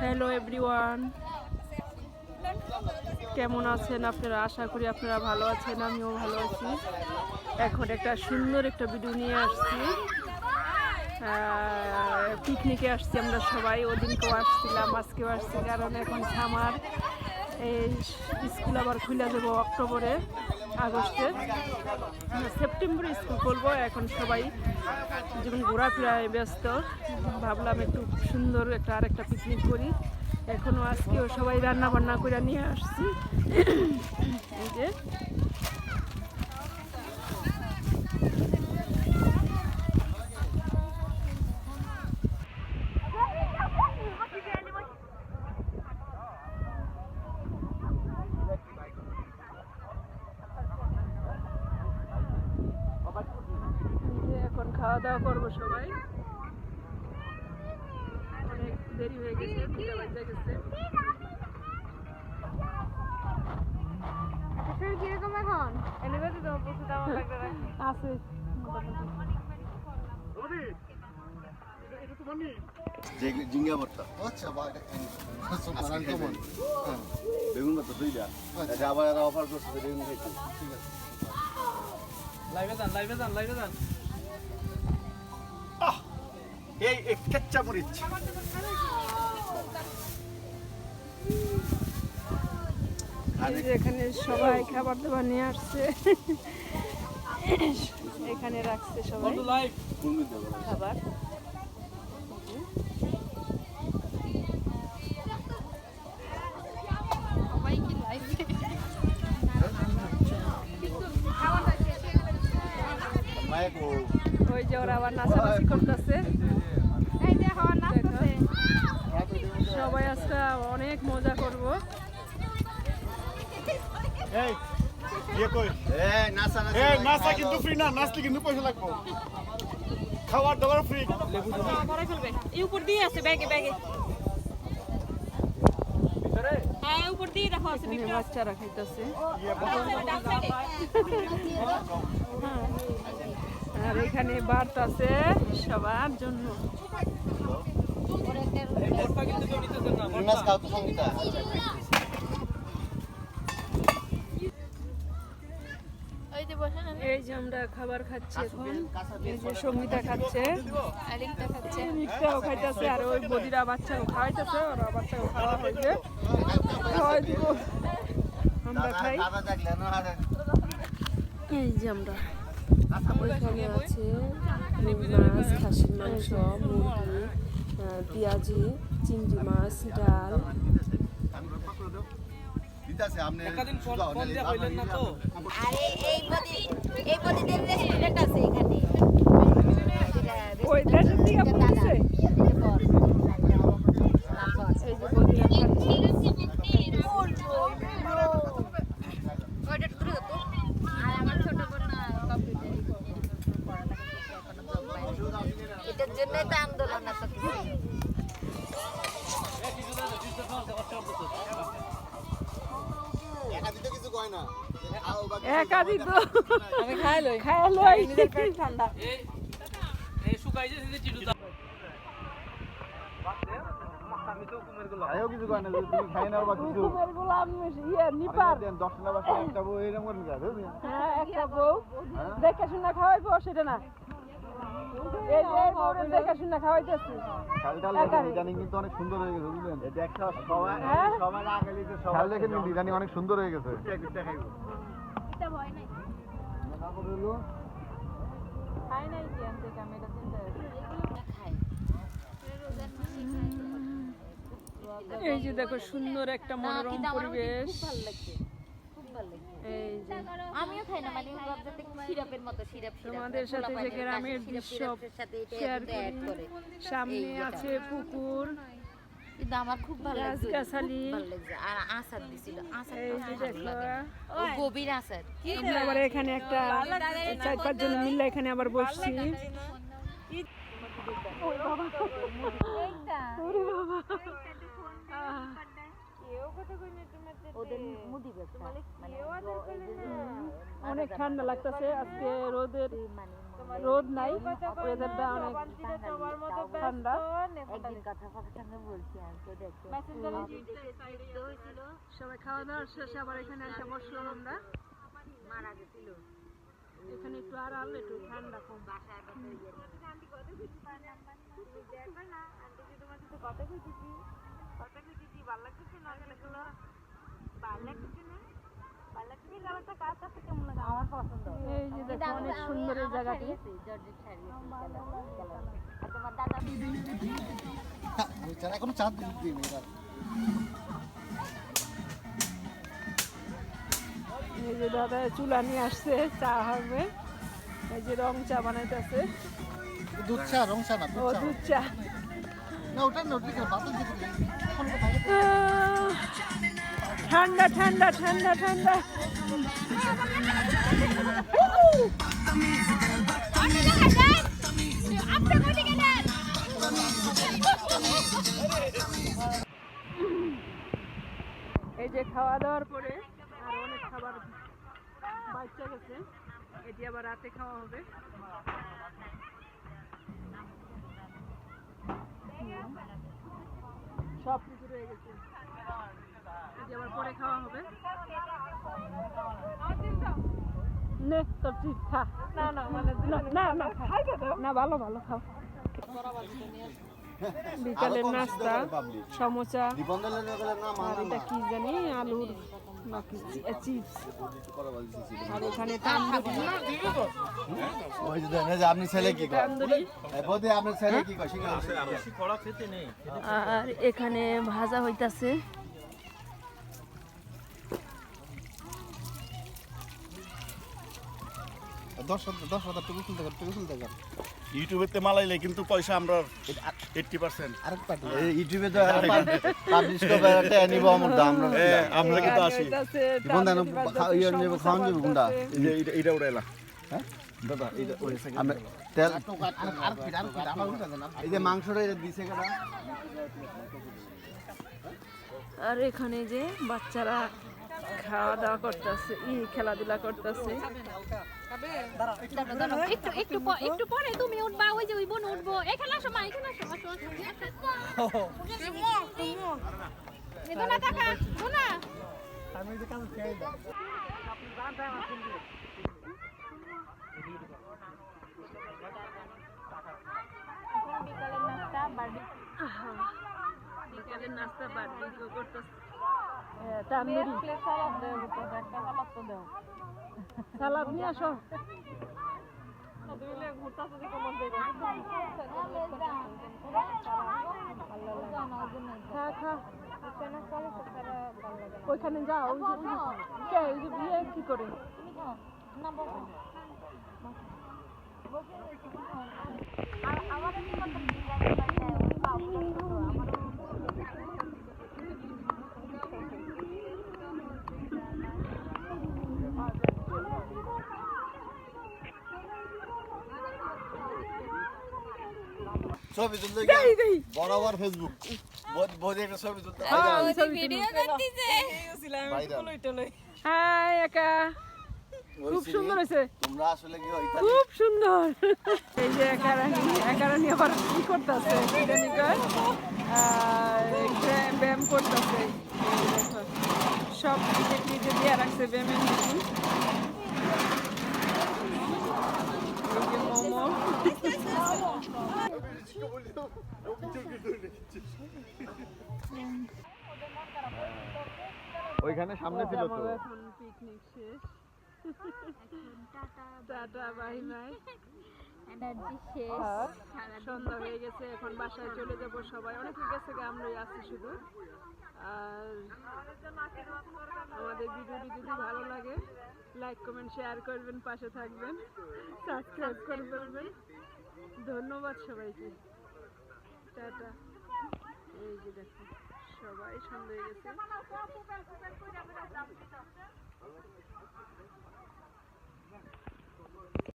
Hello everyone কেমন আছেন আপনারা? আশা করি আপনারা ভালো আছেন, আমিও ভালো আছি। এখন একটা সুন্দর একটা ভিডিও নিয়ে আসছি। পিকনিকে আসছি আমরা সবাই। ওদিনকেও আসছিলাম, আজকেও আসছি, কারণ এখন সামার এই স্কুল আবার খুলে দেবো অক্টোবরে। আগস্টে। সেপ্টেম্বরে স্কুল খুলব, এখন সবাই যেমন ঘোরাফেরায় ব্যস্ত, ভাবলাম একটু সুন্দর একটা আরেকটা পিকনিক করি। এখনও আজকেও সবাই রান্না বান্না করে নিয়ে আসছি। এই যে খাওয়া দাওয়া করব সবাই। অনেক দেরি হয়ে গেছে দুটা বাজে গেছে। কীরকম এখন? এলিভেটর তো বসে দাম লাগবে আছে। যে ভর্তা। আচ্ছা বেগুন। ভর্তা দুইটা আচ্ছা। আবার অফার করছে বেগুন খাইতে লাইভে যান লাইভে যান লাইভে যান। এই কেচ্চা মরিচ। এখানে সবাই খাবার দাবার নিয়ে আসছে। এখানে রাখছে সবাই খাবার। ওই যে ওরা আবার নাচানাচি করতেছে এই যে হওয়ার নাচতেছে সবাই অনেক মজা করব। এই ইয়ে কই? এই নাচা নাচা এই নাচা কিন্তু ফ্রি না নাচলে কিন্তু পয়সা লাগবে। খাবার দাবার ফ্রি এই উপর দিয়ে আছে ব্যাগে ব্যাগে। হ্যাঁ উপর দিয়ে রাখো আছে বাচ্চারা খাইতেছে। আর এখানে বার্ত আছে সবার জন্য। এই যে আমরা খাবার খাচ্ছি এখন। এই যে সঙ্গীতা খাচ্ছে। আরেকটা খাচ্ছে। রিক্সাও খাইতেছে আর ওই বদিরা বাচ্চাও খাওয়াইতেছে ওরা বাচ্চাও খাওয়া হয়েছে খাওয়াই দিব। আমরা খাই। এই যে আমরা। ওইখানে আছে মাছ খাসির মাংস মুরগি। পেঁয়াজি চিংড়ি মাছ ডাল। দিতাছে আপনি একাদিন শুনে খাওয়াইবো সেটা না এই যে এই বউরে দেখে শুনে খাওয়াইতেছি শালটা একা দেখেন ডিজাইনিং কিন্তু অনেক সুন্দর হয়ে গেছে। বুঝলেন এটা একটা সবাই? সবার আগে সবাই দেখেন ডিজাইনিং অনেক সুন্দর হয়ে গেছে খাই নাই কি আনতে ক্যামেরা চিন্তা এই যে দেখো সুন্দর একটা মনোরম পরিবেশ। ভালো লাগছে খুব ভালো লাগছে। আমিও খাই না মানে সিরাপের মতো সিরাপ তোমাদের সাথে যে গ্রামের দৃশ্য শেয়ার করে। সামনে আছে পুকুর। কিন্তু আমার খুব ভালো লাগছে ভালো লাগছে। আর আচার দিছিল আচার ও গভীর আচার আমরা আবার এখানে একটা চার পাঁচ জন মিলে এখানে আবার বসছি। মানে অনেক ঠান্ডা লাগতেছে আজকে রোদের। মানে রোদ নাই ওয়েদারটা অনেক ঠান্ডা। একদিন কথা কথার সঙ্গে বলছি আমি তো দেখতে সবাই খাওয়া দাওয়ার শেষে আবার এখানে এসে বসলাম আমরা। মারা গেছিল। এখানে একটু আরাম একটু ঠান্ডা কম। আমার পছন্দ। এই যে দেখো অনেক সুন্দর এই জায়গাটি। এখনও চাঁদ দিন এই যে দাদা চুলা নিয়ে আসছে চা হবে। এই যে রং চা বানাইতেছে। দুধ চা রং চা না দুধ চা না ওটা না ওটা বাতাস ঠান্ডা ঠান্ডা ঠান্ডা ঠান্ডা। এই যে খাওয়া দাওয়ার পরে আর অনেক খাবার বাচ্চা গেছে। এটি আবার রাতে খাওয়া হবে। সব কিছু রয়ে গেছে। এটি আবার পরে খাওয়া হবে। নে তোর চিজ খা না না মানে না না খাই। না ভালো ভালো খাও। বিকালের নাস্তা সমোসা। আর এটা কি জানি আলুর নাকি চিপস। আর এখানে যে আপনি ছেলে কি ছেলে নেই। আর এখানে ভাজা হইতাছে। দশ দশ হাজার টাকা টাকা ইউটিউবেতে মালাইলে কিন্তু পয়সা আমরা এইটটি পার্সেন্ট আরেকটা এই ইউটিউবে তো পাবলিশ করে একটা নিব আমার দাম আমরা কিন্তু আসি। কোনটা ভাজতাছে, ইয়ে নেব খাওয়ান যাবে কোনটা হ্যাঁ? দাদা এইটা ওই তেল এই যে মাংসটা এটা দিছে আর এখানে যে বাচ্চারা খাওয়া দাওয়া করতেছে ই খেলাধুলা করতেছে। একটু একটু একটু পরে তুমি উঠবা ওই যে ওই বোন উঠবো। এখানে আসো মা এখানে আসো আসো বেদনা টাকা শোনা বিকালের নাস্তা বার্ডি বিকালের নাস্তা বার্বিকিউ করতেছে। তান্দুরি প্লেট সালাদ ভিতরে একটা সালাদ তো দেও। সালাদ নিয়ে আসো। ওইখানে যাও ওই যে- ওই যে- কে করে? ছবি তুলতে বরাবর ফেসবুক বোধে একটা ছবি তুলতে ভিডিও করতেছে হাই একা। খুব সুন্দর হয়েছে। তোমরা আসলে কি হয় খুব সুন্দর। এই যে একারানি একারানি আবার কি করতেছে? ব্যায়াম করতেছে। সব নিজে নিজে দিয়ে রাখছে ব্যায়ামের মেশিন ওইখানে সামনে ছিল তো। পিকনিক শেষ। Tata bye bye. এনার্জি শেষ। সন্ধ্যা হয়ে গেছে এখন বাসায় চলে যাব সবাই। অনেকে গেছে আমরাই আছি শুধু। আর আমাদের ভিডিওটি যদি ভালো লাগে লাইক কমেন্ট শেয়ার করবেন পাশে থাকবেন সাবস্ক্রাইব করে ফেলবেন ধন্যবাদ সবাইকে। টাটা। এই যে দেখো সবাই সন্ধ্যা হয়ে গেছে।